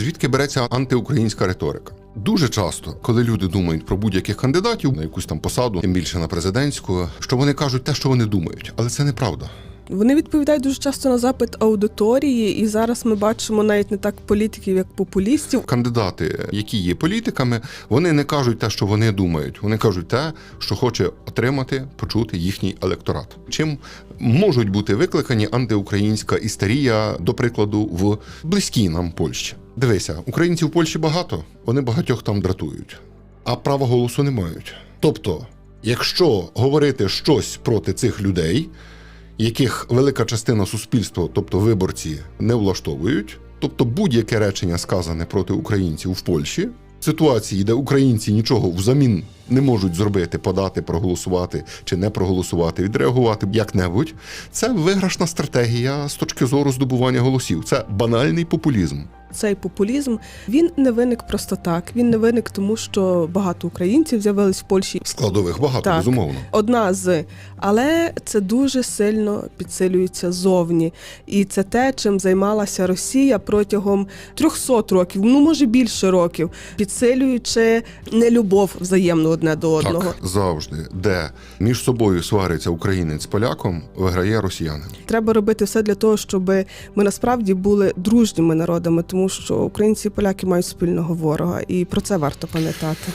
Звідки береться антиукраїнська риторика? Дуже часто, коли люди думають про будь-яких кандидатів на якусь там посаду, тим більше на президентську, що вони кажуть те, що вони думають, але це неправда. Вони відповідають дуже часто на запит аудиторії, і зараз ми бачимо навіть не так політиків, як популістів. Кандидати, які є політиками, вони не кажуть те, що вони думають. Вони кажуть те, що хоче отримати, почути їхній електорат. Чим можуть бути викликані антиукраїнська істерія, до прикладу, в близькій нам Польщі. Дивися, українців в Польщі багато, вони багатьох там дратують, а права голосу не мають. Тобто, якщо говорити щось проти цих людей, яких велика частина суспільства, тобто виборці, не влаштовують. Тобто будь-яке речення сказане проти українців в Польщі, ситуації, де українці нічого взамін не можуть зробити, подати, проголосувати чи не проголосувати, відреагувати як-небудь, це виграшна стратегія з точки зору здобування голосів. Це банальний популізм. Цей популізм він не виник просто так. Він не виник тому, що багато українців з'явились в Польщі. Складових багато, Так. безумовно. Одна з, але це дуже сильно підсилюється зовні, і це те, чим займалася Росія протягом 300 років, ну може більше років, підсилюючи нелюбов взаємну одне до одного. Так, завжди, де між собою свариться українець з поляком, виграє росіянин. Треба робити все для того, щоб ми насправді були дружніми народами, тому що українці і поляки мають спільного ворога, і про це варто пам'ятати.